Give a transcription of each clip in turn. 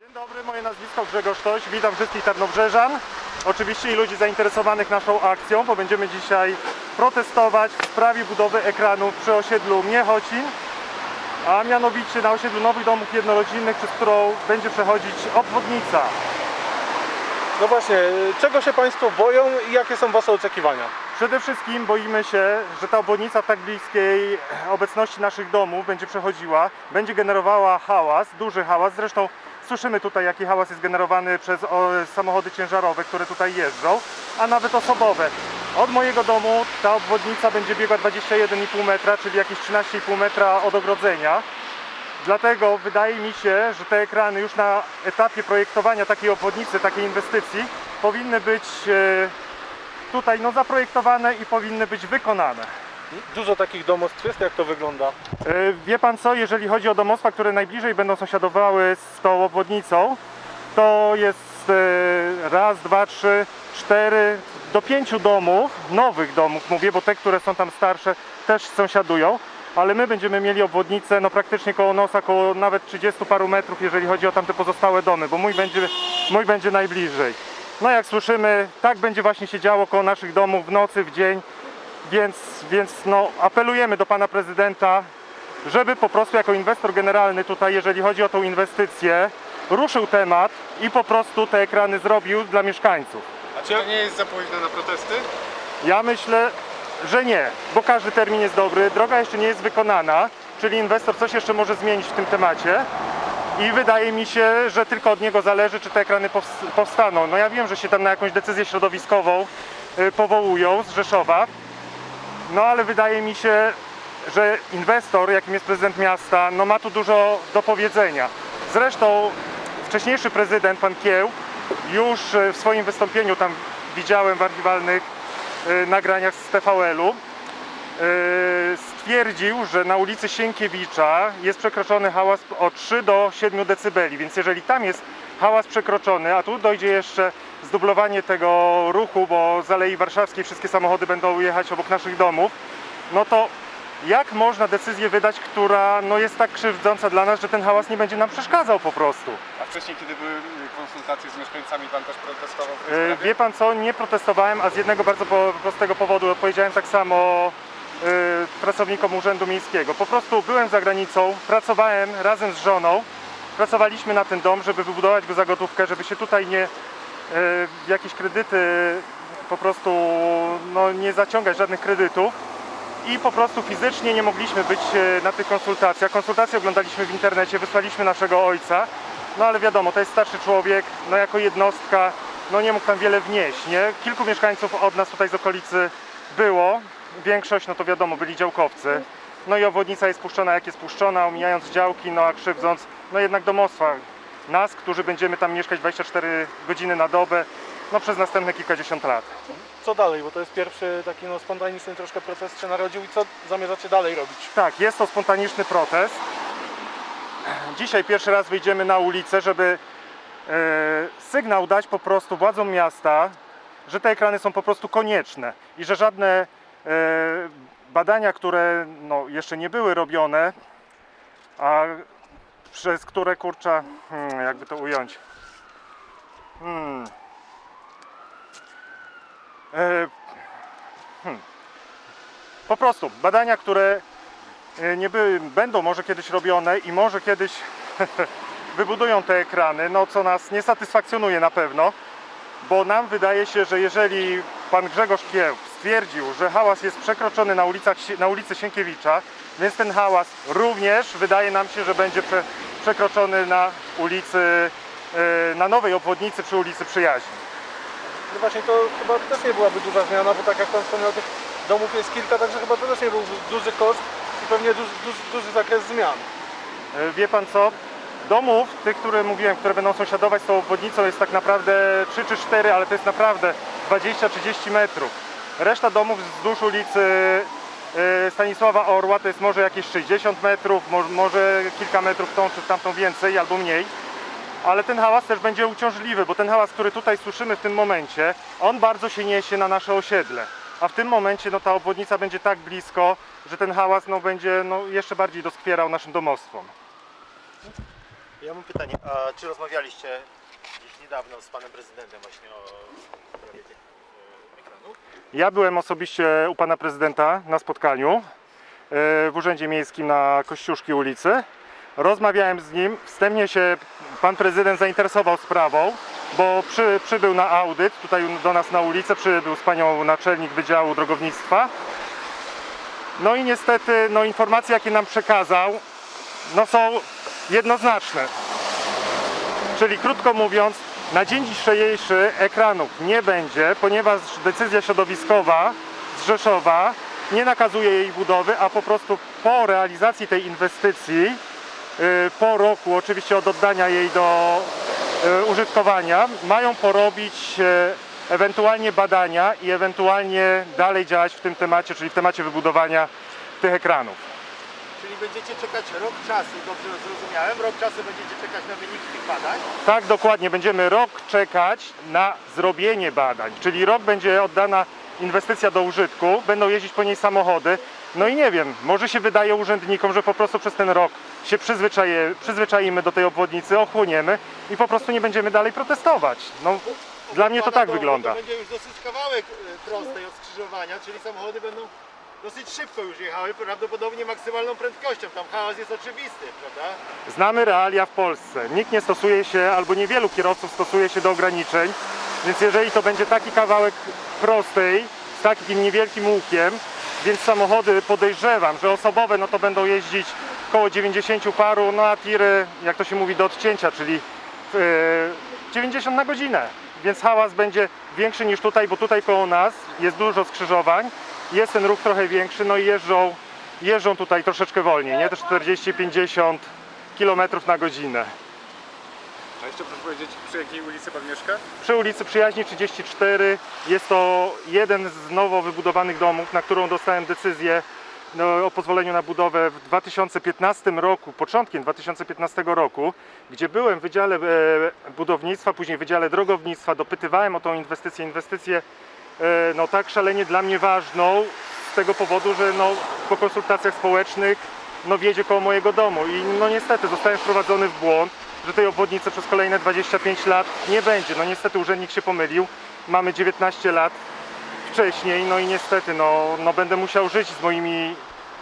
Dzień dobry, moje nazwisko Grzegorz Toś. Witam wszystkich Tarnobrzeżan. Oczywiście i ludzi zainteresowanych naszą akcją, bo będziemy dzisiaj protestować w sprawie budowy ekranów przy osiedlu Miechocin, a mianowicie na osiedlu nowych domów jednorodzinnych, przez którą będzie przechodzić obwodnica. No właśnie, czego się Państwo boją i jakie są Wasze oczekiwania? Przede wszystkim boimy się, że ta obwodnica w tak bliskiej obecności naszych domów będzie przechodziła, będzie generowała hałas, duży hałas. Zresztą słyszymy tutaj, jaki hałas jest generowany przez samochody ciężarowe, które tutaj jeżdżą, a nawet osobowe. Od mojego domu ta obwodnica będzie biegła 21,5 metra, czyli jakieś 13,5 metra od ogrodzenia. Dlatego wydaje mi się, że te ekrany już na etapie projektowania takiej obwodnicy, takiej inwestycji powinny być e, tutaj no, zaprojektowane i powinny być wykonane. Dużo takich domostw jest, jak to wygląda? E, Wie pan co, jeżeli chodzi o domostwa, które najbliżej będą sąsiadowały z tą obwodnicą, to jest e, raz, dwa, trzy, cztery, do pięciu domów, nowych domów mówię, bo te, które są tam starsze też sąsiadują, ale my będziemy mieli obwodnicę no praktycznie koło nosa, koło nawet 30 paru metrów, jeżeli chodzi o tamte pozostałe domy, bo mój będzie, mój będzie najbliżej. No jak słyszymy, tak będzie właśnie się działo koło naszych domów w nocy, w dzień, więc, więc no, apelujemy do pana prezydenta, żeby po prostu jako inwestor generalny tutaj, jeżeli chodzi o tą inwestycję, ruszył temat i po prostu te ekrany zrobił dla mieszkańców. A czy to nie jest za późno na protesty? Ja myślę, że nie, bo każdy termin jest dobry, droga jeszcze nie jest wykonana, czyli inwestor coś jeszcze może zmienić w tym temacie i wydaje mi się, że tylko od niego zależy, czy te ekrany powst- powstaną. No ja wiem, że się tam na jakąś decyzję środowiskową y, powołują z Rzeszowa, no ale wydaje mi się, że inwestor, jakim jest prezydent miasta, no ma tu dużo do powiedzenia. Zresztą wcześniejszy prezydent, pan Kieł, już e, w swoim wystąpieniu, tam widziałem w archiwalnych e, nagraniach z TVL-u, e, stwierdził, że na ulicy Sienkiewicza jest przekroczony hałas o 3 do 7 dB, więc jeżeli tam jest hałas przekroczony, a tu dojdzie jeszcze zdublowanie tego ruchu, bo z Alei Warszawskiej wszystkie samochody będą jechać obok naszych domów, no to jak można decyzję wydać, która no, jest tak krzywdząca dla nas, że ten hałas nie będzie nam przeszkadzał po prostu? A wcześniej, kiedy były konsultacje z mieszkańcami, pan też protestował E? Wie pan co, nie protestowałem, a z jednego bardzo prostego powodu odpowiedziałem tak samo e, pracownikom Urzędu Miejskiego. Po prostu byłem za granicą, pracowałem razem z żoną, pracowaliśmy na ten dom, żeby wybudować go za gotówkę, żeby się tutaj nie e, jakieś kredyty po prostu no, nie zaciągać żadnych kredytów i po prostu fizycznie nie mogliśmy być e, na tych konsultacjach. Konsultacje oglądaliśmy w internecie, wysłaliśmy naszego ojca, no ale wiadomo, to jest starszy człowiek, no jako jednostka, no nie mógł tam wiele wnieść, nie? Kilku mieszkańców od nas tutaj z okolicy było, większość, no to wiadomo, byli działkowcy. No i obwodnica jest puszczona jak jest puszczona, omijając działki, no a krzywdząc, no jednak domostwa. Nas, którzy będziemy tam mieszkać 24 godziny na dobę, no przez następne kilkadziesiąt lat. Co dalej? Bo to jest pierwszy taki no, spontaniczny troszkę protest się narodził i co zamierzacie dalej robić? Tak, jest to spontaniczny protest. Dzisiaj pierwszy raz wyjdziemy na ulicę, żeby e, sygnał dać po prostu władzom miasta, że te ekrany są po prostu konieczne i że żadne e, badania, które no, jeszcze nie były robione, a przez które kurcza, hmm, jakby to ująć. Hmm. E, hmm. Po prostu badania, które e, nie były, będą może kiedyś robione i może kiedyś wybudują te ekrany, no co nas nie satysfakcjonuje na pewno, bo nam wydaje się, że jeżeli pan Grzegorz Kieł stwierdził, że hałas jest przekroczony na, ulicach, na ulicy Sienkiewicza, więc ten hałas również wydaje nam się, że będzie prze, przekroczony na ulicy, e, na nowej obwodnicy przy ulicy Przyjaźni. No właśnie to chyba też nie byłaby duża zmiana, bo tak jak Pan wspomniał, tych domów jest kilka, także chyba to też nie był duży koszt i pewnie duży, duży, duży zakres zmian. E, Wie pan co? Domów, tych, które mówiłem, które będą sąsiadować z tą obwodnicą jest tak naprawdę 3 czy 4, ale to jest naprawdę 20-30 metrów. Reszta domów wzdłuż ulicy e, Stanisława Orła to jest może jakieś 60 metrów, mo- może kilka metrów tą czy tamtą więcej albo mniej. Ale ten hałas też będzie uciążliwy, bo ten hałas, który tutaj słyszymy w tym momencie, on bardzo się niesie na nasze osiedle. A w tym momencie no, ta obwodnica będzie tak blisko, że ten hałas no, będzie no, jeszcze bardziej doskwierał naszym domostwom. Ja mam pytanie, a czy rozmawialiście gdzieś niedawno z panem prezydentem właśnie o sprawie tych e, ekranów? Ja byłem osobiście u pana prezydenta na spotkaniu e, w Urzędzie Miejskim na Kościuszki ulicy. Rozmawiałem z nim. Wstępnie się pan prezydent zainteresował sprawą, bo przy, przybył na audyt tutaj do nas na ulicę, przybył z panią naczelnik Wydziału Drogownictwa. No i niestety no, informacje, jakie nam przekazał, no, są jednoznaczne. Czyli krótko mówiąc, na dzień dzisiejszy ekranów nie będzie, ponieważ decyzja środowiskowa z Rzeszowa nie nakazuje jej budowy, a po prostu po realizacji tej inwestycji, yy, po roku oczywiście od oddania jej do yy, użytkowania, mają porobić yy, ewentualnie badania i ewentualnie dalej działać w tym temacie, czyli w temacie wybudowania tych ekranów. Czyli będziecie czekać rok czasu, dobrze zrozumiałem, rok czasu będziecie czekać na wyniki tych badań? Tak, dokładnie. Będziemy rok czekać na zrobienie badań. Czyli rok będzie oddana inwestycja do użytku, będą jeździć po niej samochody. No i nie wiem, może się wydaje urzędnikom, że po prostu przez ten rok się przyzwyczaje, przyzwyczaimy do tej obwodnicy, ochłoniemy i po prostu nie będziemy dalej protestować. No, dla mnie to tak wygląda. To będzie już dosyć kawałek e, prostej od skrzyżowania, czyli samochody będą dosyć szybko już jechały, prawdopodobnie maksymalną prędkością. Tam hałas jest oczywisty, prawda? Znamy realia w Polsce. Nikt nie stosuje się, albo niewielu kierowców stosuje się do ograniczeń, więc jeżeli to będzie taki kawałek prostej, z takim niewielkim łukiem, więc samochody podejrzewam, że osobowe no to będą jeździć około 90 paru, no a tiry, jak to się mówi, do odcięcia, czyli e, 90 na godzinę. Więc hałas będzie większy niż tutaj, bo tutaj koło nas jest dużo skrzyżowań, jest ten ruch trochę większy, no i jeżdżą, jeżdżą tutaj troszeczkę wolniej, nie? Te 40-50 km na godzinę. A jeszcze proszę powiedzieć, przy jakiej ulicy pan mieszka? Przy ulicy Przyjaźni 34 jest to jeden z nowo wybudowanych domów, na którą dostałem decyzję no, o pozwoleniu na budowę w 2015 roku, początkiem 2015 roku, gdzie byłem w Wydziale e, Budownictwa, później w Wydziale Drogownictwa, dopytywałem o tą inwestycję, inwestycję no, tak szalenie dla mnie ważną z tego powodu, że no, po konsultacjach społecznych no, wiedzie koło mojego domu i no niestety zostałem wprowadzony w błąd, że tej obwodnicy przez kolejne 25 lat nie będzie. No niestety urzędnik się pomylił, mamy 19 lat wcześniej, no i niestety no, no będę musiał żyć z moimi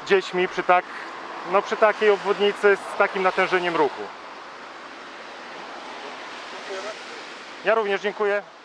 dziećmi przy, tak, no, przy takiej obwodnicy z takim natężeniem ruchu. Ja również dziękuję.